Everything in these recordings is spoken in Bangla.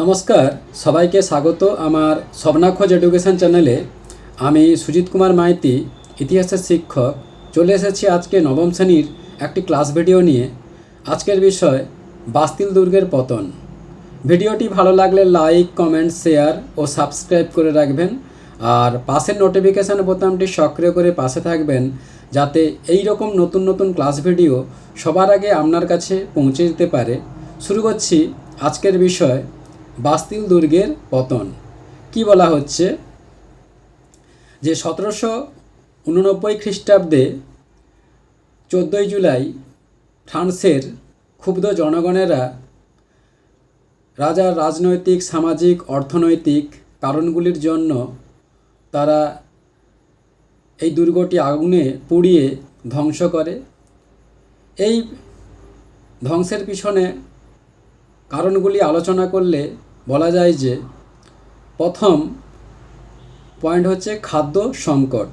নমস্কার, সবাইকে স্বাগত আমার স্বপ্নাখোঁজ এডুকেশন চ্যানেলে। আমি সুজিত কুমার মাইতি, ইতিহাসের শিক্ষক। চলে এসেছি আজকে নবম শ্রেণির একটি ক্লাস ভিডিও নিয়ে। আজকের বিষয়, বাস্তিল দুর্গের পতন। ভিডিওটি ভালো লাগলে লাইক, কমেন্ট, শেয়ার ও সাবস্ক্রাইব করে রাখবেন। আর পাশের নোটিফিকেশান বোতামটি সক্রিয় করে পাশে থাকবেন, যাতে এই রকম নতুন নতুন ক্লাস ভিডিও সবার আগে আপনার কাছে পৌঁছে যেতে পারে। শুরু করছি আজকের বিষয় বাস্তিল দুর্গের পতন। কি বলা হচ্ছে? যে সতেরোশো উননব্বই খ্রিস্টাব্দে চোদ্দোই জুলাই ফ্রান্সের ক্ষুব্ধ জনগণেরা রাজার রাজনৈতিক, সামাজিক, অর্থনৈতিক কারণগুলির জন্য তারা এই দুর্গটি আগুনে পুড়িয়ে ধ্বংস করে। এই ধ্বংসের পিছনে কারণগুলি আলোচনা করলে বলা যায় যে, প্রথম পয়েন্ট হচ্ছে খাদ্য সংকট।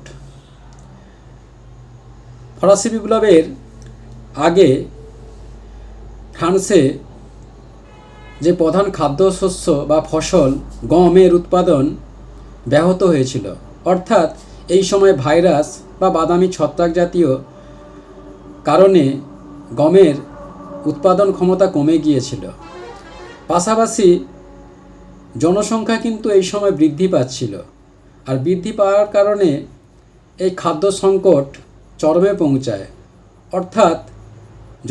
ফরাসি বিপ্লবের আগে ফ্রান্সে যে প্রধান খাদ্যশস্য বা ফসল গমের উৎপাদন ব্যাহত হয়েছিল, অর্থাৎ এই সময় ভাইরাস বা বাদামি ছত্রাক জাতীয় কারণে গমের উৎপাদন ক্ষমতা কমে গিয়েছিল। পাশাপাশি জনসংখ্যা কিন্তু এই সময় বৃদ্ধি পাচ্ছিল। আর বৃদ্ধি পাওয়ার কারণে এই খাদ্য সংকট চরমে পৌঁছায়। অর্থাৎ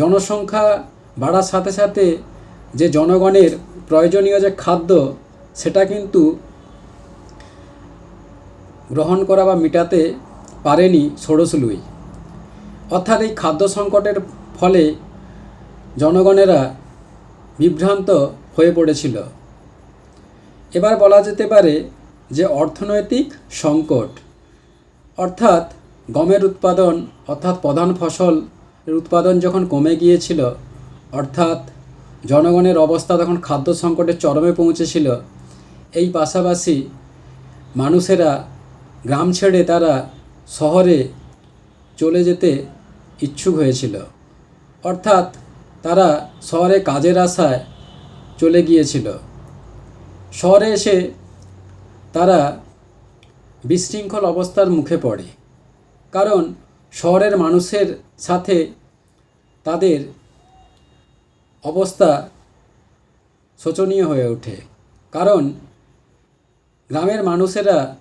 জনসংখ্যা বাড়ার সাথে সাথে যে জনগণের প্রয়োজনীয় যে খাদ্য, সেটা কিন্তু গ্রহণ করা বা মেটাতে পারেনি ষোড়শলুই। অর্থাৎ এই খাদ্য সংকটের ফলে জনগণেরা বিভ্রান্ত হয়ে পড়েছিল। এবার বলা যেতে পারে যে অর্থনৈতিক সংকট, অর্থাৎ গমের উৎপাদন, অর্থাৎ প্রধান ফসল উৎপাদন যখন কমে গিয়েছিল, অর্থাৎ জনগণের অবস্থা তখন খাদ্য সংকটের চরমে পৌঁছেছিল, এই পাশাপাশি মানুষেরা গ্রাম ছেড়ে তারা শহরে চলে যেতে ইচ্ছুক হয়েছিল। অর্থাৎ তারা শহরে কাজের আশায় চলে গিয়েছিল। শহরে এসে তারা বিশৃঙ্খল অবস্থার মুখে পড়ে। কারণ শহরের মানুষের সাথে তাদের অবস্থা শোচনীয় হয়ে ওঠে। কারণ গ্রামের মানুষেরা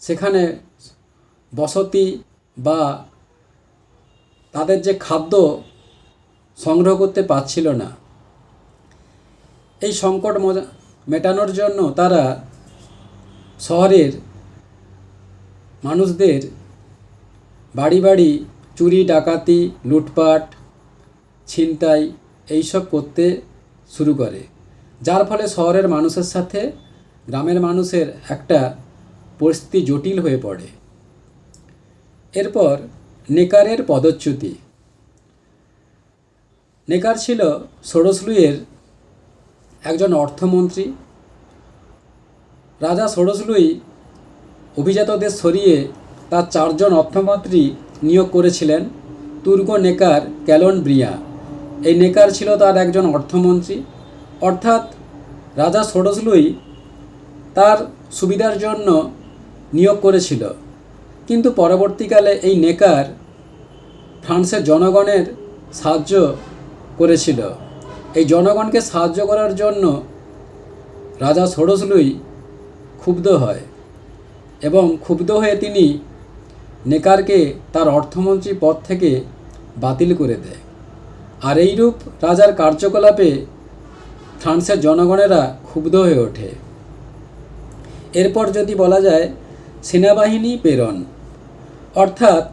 সেখানে বসতি বা তাদের যে খাদ্য সংগ্রহ করতে পারছিল না। এই সংকট মেটানোর জন্য তারা শহরের মানুষদের বাড়ি বাড়ি চুরি, ডাকাতি, লুটপাট, ছিনতাই এইসব করতে শুরু করে। যার ফলে শহরের মানুষের সাথে গ্রামের মানুষের একটা পরিস্থিতি জটিল হয়ে পড়ে। এরপর নেকারের পদচ্যুতি। নেকার ছিল ষোড়শলুইয়ের একজন অর্থমন্ত্রী। রাজা ষোড়শলুই অভিজাতদের সরিয়ে তার চারজন অর্থমন্ত্রী নিয়োগ করেছিলেন তুর্গ নেকার ক্যালন ব্রিয়া এই নেকার ছিল তার একজন অর্থমন্ত্রী। অর্থাৎ রাজা ষোড়শলুই তার সুবিধার জন্য নিয়োগ করেছিল। কিন্তু পরবর্তীকালে এই নেকার ফ্রান্সের জনগণের সাহায্য করেছিল। এই জনগণকে সাহায্য করার জন্য রাজা ষোড়শলুই ক্ষুব্ধ হয় এবং ক্ষুব্ধ হয়ে তিনি নেকারকে তার অর্থমন্ত্রী পদ থেকে বাতিল করে দেয়। আর এইরূপ রাজার কার্যকলাপে ফ্রান্সের জনগণেরা ক্ষুব্ধ হয়ে ওঠে। এরপর যদি বলা যায়, সেনাবাহিনী প্রেরণ। অর্থাৎ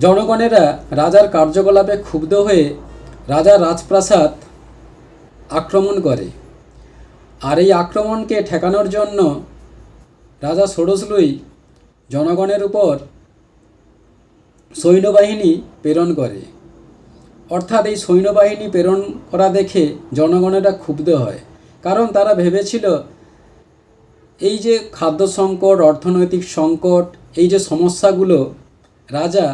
জনগণেরা রাজার কার্যকলাপে ক্ষুব্ধ হয়ে রাজার রাজপ্রাসাদ আক্রমণ করে। আর এই আক্রমণকে ঠেকানোর জন্য রাজা ষোড়শলুই জনগণের উপর সৈন্যবাহিনী প্রেরণ করে। অর্থাৎ এই সৈন্যবাহিনী প্রেরণ করা দেখে জনগণেরা ক্ষুব্ধ হয়। কারণ তারা ভেবেছিল, এই যে খাদ্য সংকট, অর্থনৈতিক সংকট, এই যে সমস্যাগুলো রাজা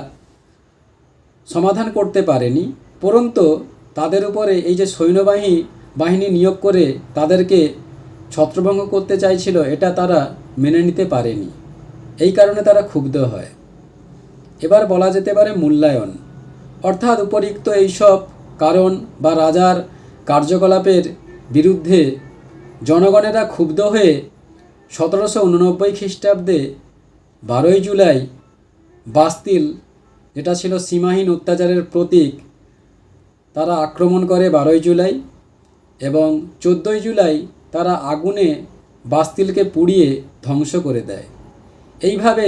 সমাধান করতে পারেনি পরন্তু তাদের উপরে এই যে সৈন্যবাহী বাহিনী নিয়োগ করে তাদেরকে ছত্রভঙ্গ করতে চাইছিল, এটা তারা মেনে নিতে পারেনি। এই কারণে তারা ক্ষুব্ধ হয়। এবার বলা যেতে পারে মূল্যায়ন। অর্থাৎ উপরিক্ত এইসব কারণ বা রাজার কার্যকলাপের বিরুদ্ধে জনগণেরা ক্ষুব্ধ হয়ে সতেরোশো উননব্বই খ্রিস্টাব্দে বারোই জুলাই বাস্তিল যেটা ছিল সীমাহীন অত্যাচারের প্রতীক তারা আক্রমণ করে বারোই জুলাই এবং চোদ্দোই জুলাই তারা আগুনে বাস্তিলকে পুড়িয়ে ধ্বংস করে দেয়। এইভাবে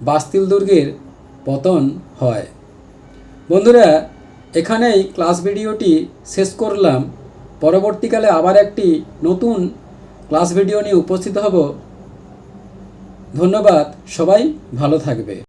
বাস্তিল দুর্গের পতন হয়। বন্ধুরা, এখানেই ক্লাস ভিডিওটি শেষ করলাম। পরবর্তীকালে আবার একটি নতুন ক্লাস ভিডিও নিয়ে উপস্থিত হব। ধন্যবাদ, সবাই ভালো থাকবে।